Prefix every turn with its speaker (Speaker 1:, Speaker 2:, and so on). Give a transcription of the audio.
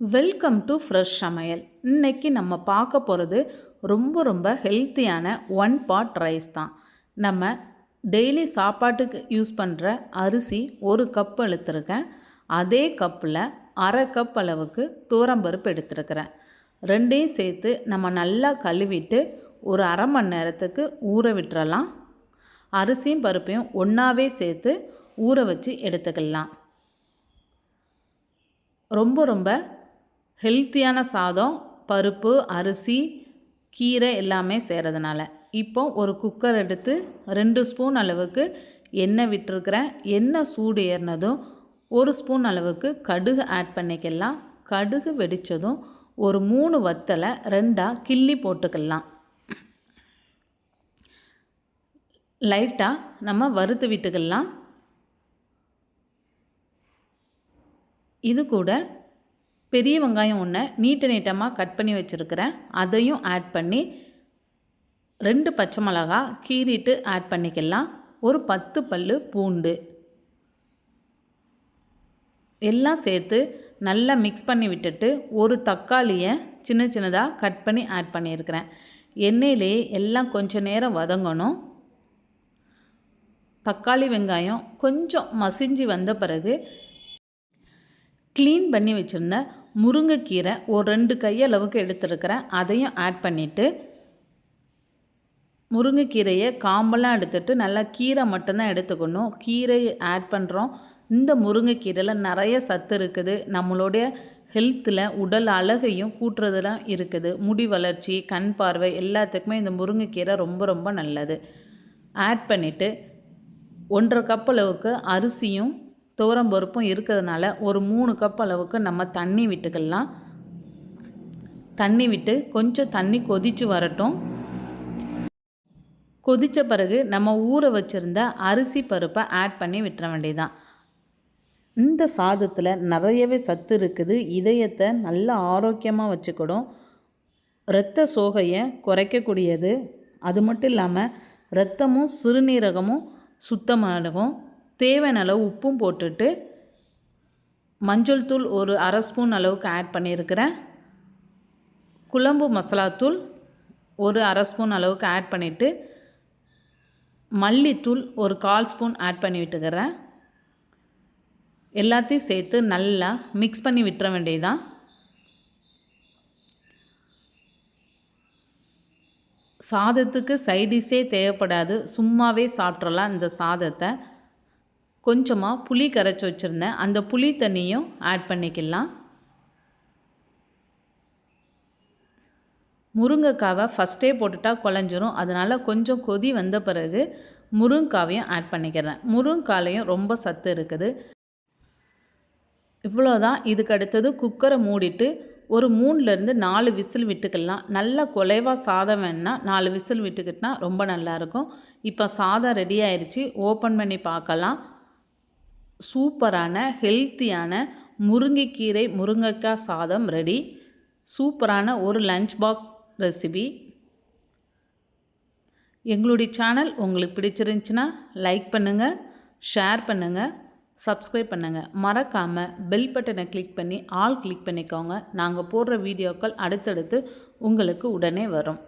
Speaker 1: Welcome to fresh சமையல். இன்னைக்கு நம்ம பார்க்க போகிறது ரொம்ப ரொம்ப ஹெல்த்தியான ஒன் பாட் ரைஸ் தான். நம்ம டெய்லி சாப்பாட்டுக்கு யூஸ் பண்ணுற அரிசி ஒரு கப் எடுத்துருக்கேன். அதே கப்பில் அரை கப் அளவுக்கு தூரம்பருப்பு எடுத்துருக்கிறேன். ரெண்டையும் சேர்த்து நம்ம நல்லா கழுவிட்டு ஒரு அரை மணி நேரத்துக்கு ஊற விட்டுறலாம். அரிசியும் பருப்பையும் ஒன்றாவே சேர்த்து ஊற வச்சு எடுத்துக்கலாம். ரொம்ப ரொம்ப ஹெல்த்தியான சாதம் பருப்பு அரிசி கீரை எல்லாமே செய்கிறதுனால இப்போ ஒரு குக்கர் எடுத்து ரெண்டு ஸ்பூன் அளவுக்கு எண்ணெய் விட்டுருக்கிறேன். எண்ணெய் சூடு ஏறினதும் ஒரு ஸ்பூன் அளவுக்கு கடுகு ஆட் பண்ணிக்கலாம். கடுகு வெடித்ததும் ஒரு மூணு வத்தலை ரெண்டாக கிள்ளி போட்டுக்கலாம். லைட்டாக நம்ம வறுத்து விட்டுக்கலாம். இது கூட பெரிய வெங்காயம் ஒன்று நீட்ட நீட்டமாக கட் பண்ணி வச்சுருக்கிறேன். அதையும் ஆட் பண்ணி ரெண்டு பச்சை மிளகா கீறிட்டு ஆட் பண்ணிக்கலாம். ஒரு பத்து பல் பூண்டு. எல்லாம் சேர்த்து நல்லா மிக்ஸ் பண்ணி விட்டுட்டு ஒரு தக்காளியை சின்ன சின்னதாக கட் பண்ணி ஆட் பண்ணியிருக்கிறேன். எண்ணெயிலே எல்லாம் கொஞ்சம் நேரம் வதங்கணும். தக்காளி வெங்காயம் கொஞ்சம் மசிஞ்சு வந்த பிறகு க்ளீன் பண்ணி வச்சுருந்த முருங்கைக்கீரை ஒரு ரெண்டு கையளவுக்கு எடுத்துருக்கிறேன். அதையும் ஆட் பண்ணிவிட்டு முருங்கைக்கீரையை காம்பெல்லாம் எடுத்துட்டு நல்லா கீரை மட்டும்தான் எடுத்துக்கணும். கீரை ஆட் பண்ணுறோம் இந்த முருங்கைக்கீரையில் நிறைய சத்து இருக்குது. நம்மளுடைய ஹெல்த்தில் உடல் அழகையும் கூட்டுறதுலாம் இருக்குது. முடி வளர்ச்சி கண் பார்வை எல்லாத்துக்குமே இந்த முருங்கைக்கீரை ரொம்ப ரொம்ப நல்லது. ஆட் பண்ணிவிட்டு ஒன்றரை கப் அளவுக்கு அரிசியும் துவரம் பருப்பும் இருக்கிறதுனால ஒரு மூணு கப் அளவுக்கு நம்ம தண்ணி விட்டுக்கலாம். தண்ணி விட்டு கொஞ்சம் தண்ணி கொதித்து வரட்டும். கொதித்த பிறகு நம்ம ஊற வச்சுருந்த அரிசி பருப்பை ஆட் பண்ணி விட்டுற வேண்டியதான் இந்த சாதத்தில் நிறையவே சத்து இருக்குது. இதயத்தை நல்ல ஆரோக்கியமாக வச்சுக்கிடும் இரத்த சோகையை குறைக்கக்கூடியது. அது மட்டும் இல்லாமல் இரத்தமும் சிறுநீரகமும் சுத்தமாகும் தேவையான அளவு உப்பும் போட்டுட்டு மஞ்சள் தூள் ஒரு அரை ஸ்பூன் அளவுக்கு ஆட் பண்ணியிருக்கிறேன். குழம்பு மசாலாத்தூள் ஒரு அரை ஸ்பூன் அளவுக்கு ஆட் பண்ணிவிட்டு மல்லித்தூள் ஒரு கால் ஸ்பூன் ஆட் பண்ணி விட்டுக்கிறேன். எல்லாத்தையும் சேர்த்து நல்லா மிக்ஸ் பண்ணி விட்டுற வேண்டியதான் சாதத்துக்கு சைடிஷே தேவைப்படாது. சும்மாவே சாப்பிட்றலாம் இந்த சாதத்தை. கொஞ்சமாக புளி கரைச்சி வச்சுருந்தேன் அந்த புளி தண்ணியும் ஆட் பண்ணிக்கலாம். முருங்கைக்காவை ஃபஸ்ட்டே போட்டுட்டா குழஞ்சிரும். அதனால் கொஞ்சம் கொதி வந்த பிறகு முருங்காவையும் ஆட் பண்ணிக்கிறேன். முருங்காலையும் ரொம்ப சத்து இருக்குது. இவ்வளோதான் இதுக்கு அடுத்தது குக்கரை மூடிட்டு ஒரு மூணுலேருந்து நாலு விசில் விட்டுக்கலாம். நல்ல குலைவாக சாதம் வேணால் நாலு விசில் விட்டுக்கிட்டால் ரொம்ப நல்லாயிருக்கும் இப்போ சாதம் ரெடி ஆயிடுச்சு ஓப்பன் பண்ணி பார்க்கலாம். சூப்பரான ஹெல்த்தியான முருங்கைக்கீரை முருங்கைக்காய் சாதம் ரெடி சூப்பரான ஒரு லஞ்ச் பாக்ஸ் ரெசிபி எங்களுடைய சேனல் உங்களுக்கு பிடிச்சிருந்துச்சின்னா லைக் பண்ணுங்கள் ஷேர் பண்ணுங்கள் சப்ஸ்கிரைப் பண்ணுங்கள் மறக்காமல் பெல் பட்டனை கிளிக் பண்ணி ஆல் கிளிக் பண்ணிக்கோங்க. நாங்கள் போடுற வீடியோக்கள் அடுத்தடுத்து உங்களுக்கு உடனே வரும்.